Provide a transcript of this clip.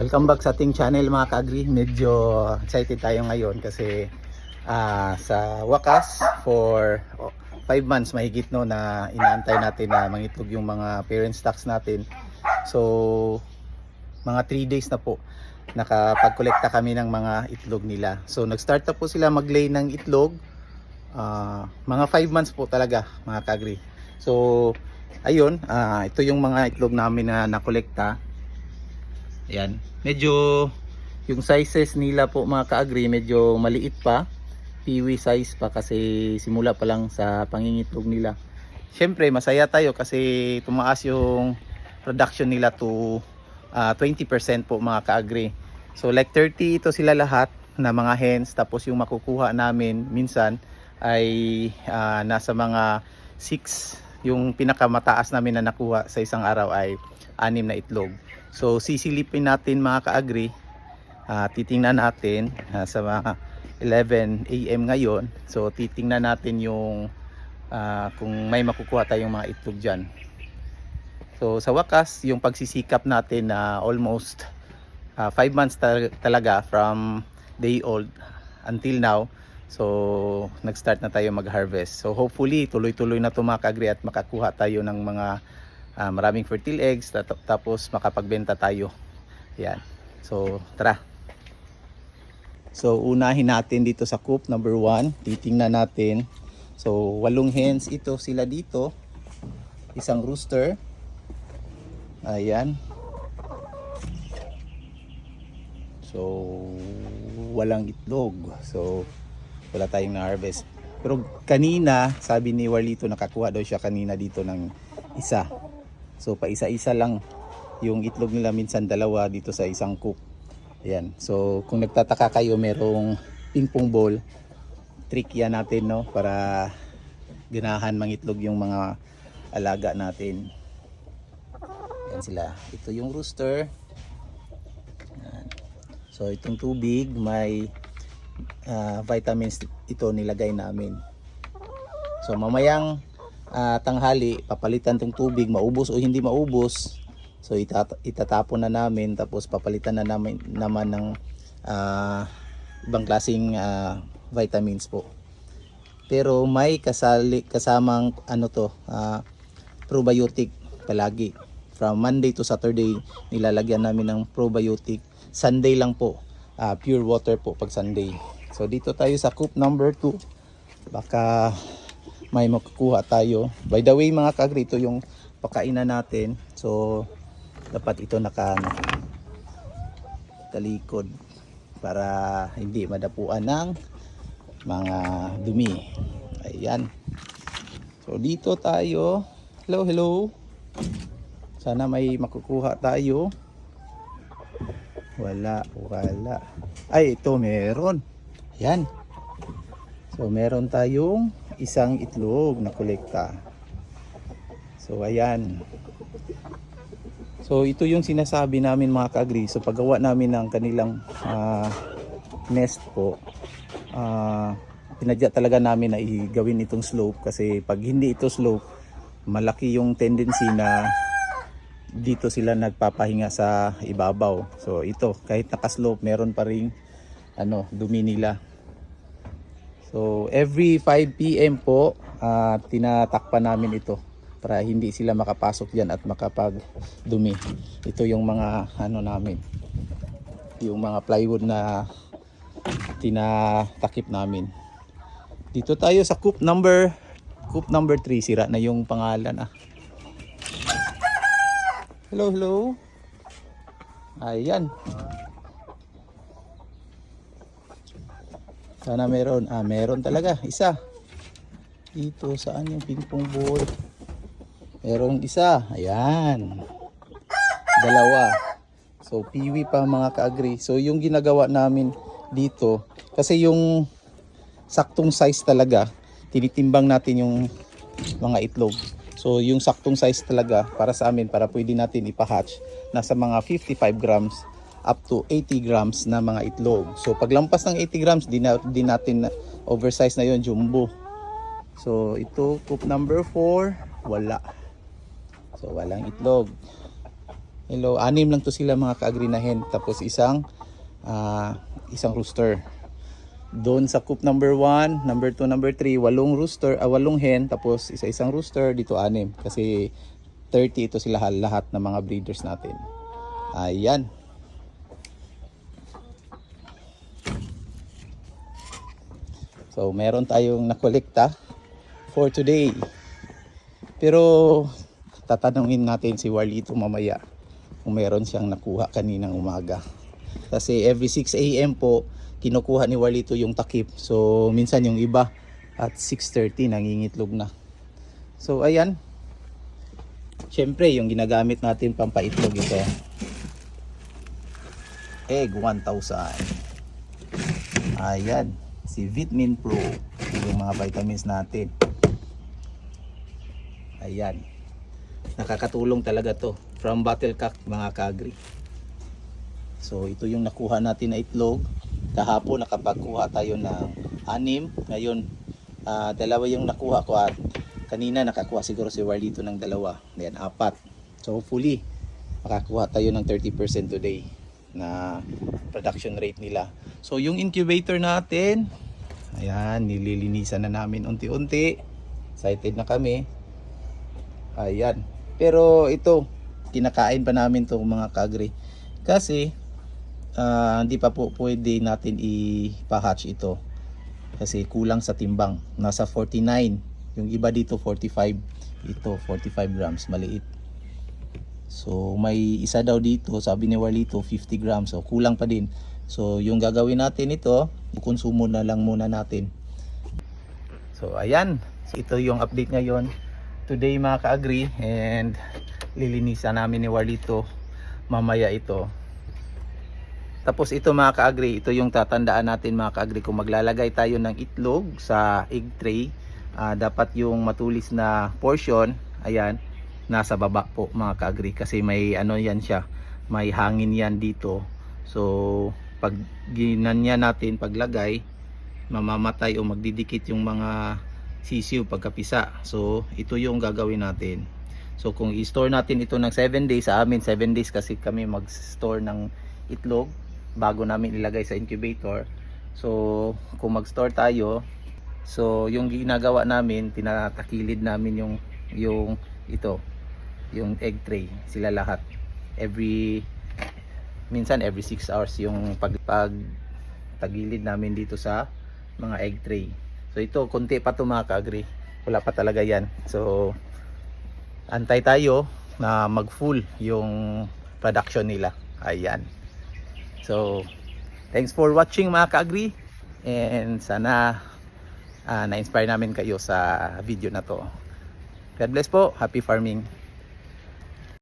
Welcome back sa ating channel mga ka-agri. Medyo excited tayo ngayon kasi ah, sa wakas for 5 months mahigit no na inaantay natin na mangitlog yung mga parent stocks natin. So mga 3 days na po nakapag-kolekta kami ng mga itlog nila. So nag-start na po sila mag-lay ng itlog. Ah, mga 5 months po talaga mga ka-agri. So ayun, ah, ito yung mga itlog namin na nakolekta. Ayan. Medyo yung sizes nila po mga ka-agri medyo maliit pa. Piwi size pa kasi simula pa lang sa pangingitlog nila. Siyempre masaya tayo kasi tumaas yung production nila to ah, 20% po mga ka-agri. So like 30 ito sila lahat na mga hens tapos yung makukuha namin minsan ay ah, nasa mga 6 yung pinakamataas namin na nakuha sa isang araw ay anim na itlog. So sisilipin natin mga ka-agri. Ah, titingnan natin ah, sa mga 11 AM ngayon. So titingnan natin yung ah, kung may makukuha tayong mga itlog diyan. So sa wakas, yung pagsisikap natin na almost 5 months ta- talaga from day old until now. So nag-start na tayo mag-harvest. So hopefully tuloy-tuloy na ka-agri at makakuha tayo ng mga ah, maraming fertile eggs tap- tapos makapagbenta tayo. Yan. So tara. So unahin natin dito sa coop number 1. Titingnan natin. So walong hens ito sila dito. Isang rooster. Ayan. So walang itlog. So wala tayong na-harvest. Pero kanina, sabi ni Warlito nakakuha daw siya kanina dito ng isa. So pa isa-isa lang yung itlog nila minsan dalawa dito sa isang coop. Ayan. So kung nagtataka kayo merong ping pong ball, trick yan natin no para ganahan mangitlog yung mga alaga natin. Yan sila. Ito yung rooster. Yan. So itong tubig may ah, vitamins ito nilagay namin. So mamayang ah, tanghali papalitan tong tubig maubos o hindi maubos. So itata- itatapon na namin tapos papalitan na namin naman ng ah, ibang klaseng ah, vitamins po. Pero may kasali kasamang ano to ah, probiotic palagi. From Monday to Saturday nilalagyan namin ng probiotic. Sunday lang po ah, pure water po pag Sunday. So dito tayo sa coop number 2. Baka may makukuha tayo. By the way mga kagri, ito yung pakainan natin. So dapat ito naka ano, talikod para hindi madapuan ng mga dumi. Ayan. So dito tayo. Hello, hello. Sana may makukuha tayo. Wala, wala. Ay, ito meron. Ayan. So meron tayong isang itlog na kolekta. So ayan. So ito yung sinasabi namin mga ka-agri. So paggawa namin ng kanilang ah, nest po, ah, pinadya talaga namin na igawin itong slope kasi pag hindi ito slope, malaki yung tendency na dito sila nagpapahinga sa ibabaw. So ito, kahit naka-slope, meron pa ring ano, dumi nila. So every 5 PM po, ah, tinatakpan namin ito para hindi sila makapasok diyan at makapagdumi. Ito yung mga ano namin. Yung mga plywood na tinatakip namin. Dito tayo sa coop number coop number 3 sira na yung pangalan ah. Hello, hello. Ayan. Sana meron. Ah, meron talaga. Isa. Dito, saan yung pingpong ball? Meron isa. Ayan. Dalawa. So, piwi pa mga ka-agri. So, yung ginagawa namin dito, kasi yung saktong size talaga, tinitimbang natin yung mga itlog. So, yung saktong size talaga para sa amin, para pwede natin ipahatch, nasa mga 55 grams up to 80 grams na mga itlog. So, paglampas ng 80 grams, di, na, di natin na- oversize na yon jumbo. So, ito, coop number 4, wala. So, walang itlog. Hello, anim lang to sila mga ka-agree na hen. Tapos isang ah, isang rooster. Doon sa coop number 1, number 2, number 3, walong rooster, ah, walong hen, tapos isa-isang rooster, dito anim. Kasi 30 ito sila lahat ng mga breeders natin. Ayan. So, meron tayong nakolekta for today. Pero, tatanungin natin si Warlito mamaya kung meron siyang nakuha kaninang umaga. Kasi every 6 a.m. po, kinukuha ni Warlito yung takip. So, minsan yung iba at 6.30 nangingitlog na. So, ayan. Siyempre, yung ginagamit natin pampaitlog ito. Egg 1,000. Ayan. Si Vitamin Pro. Yung mga vitamins natin. Ayan. Nakakatulong talaga to. From Battlecock mga kagri. So ito yung nakuha natin na itlog. Kahapon nakapagkuha tayo ng anim. Ngayon ah, dalawa yung nakuha ko at kanina nakakuha siguro si Warlito ng dalawa. Ayan, apat. So hopefully makakuha tayo ng 30% today na production rate nila. So yung incubator natin, ayan, nililinisan na namin unti-unti. Excited na kami. Ayan. Pero ito, kinakain pa namin itong mga kagri. Kasi, ah, hindi pa po pwede natin ipa-hatch ito. Kasi kulang sa timbang. Nasa 49. Yung iba dito 45. Ito 45 grams. Maliit. So may isa daw dito, sabi ni Walito 50 grams. So kulang pa din. So yung gagawin natin ito, kukonsumo na lang muna natin. So ayan, ito yung update ngayon. Today mga ka-agree and lilinisan namin ni Walito mamaya ito. Tapos ito mga ka-agree, ito yung tatandaan natin mga ka-agree kung maglalagay tayo ng itlog sa egg tray, ah, dapat yung matulis na portion, ayan, nasa baba po mga ka-agree kasi may ano yan siya, may hangin yan dito. So pag ginanya natin paglagay, mamamatay o magdidikit yung mga sisiw pagkapisa. So ito yung gagawin natin. So kung i-store natin ito ng 7 days, sa amin 7 days kasi kami mag-store ng itlog bago namin ilagay sa incubator. So kung mag-store tayo, so yung ginagawa namin, tinatakilid namin yung yung ito, yung egg tray, sila lahat. Every minsan every 6 hours yung pag, pag tagilid namin dito sa mga egg tray. So ito, konti pa to mga ka-agree. Wala pa talaga yan. So, antay tayo na mag-full yung production nila. Ayan. So, thanks for watching mga ka-agree. And sana ah, na-inspire namin kayo sa video na to. God bless po. Happy farming.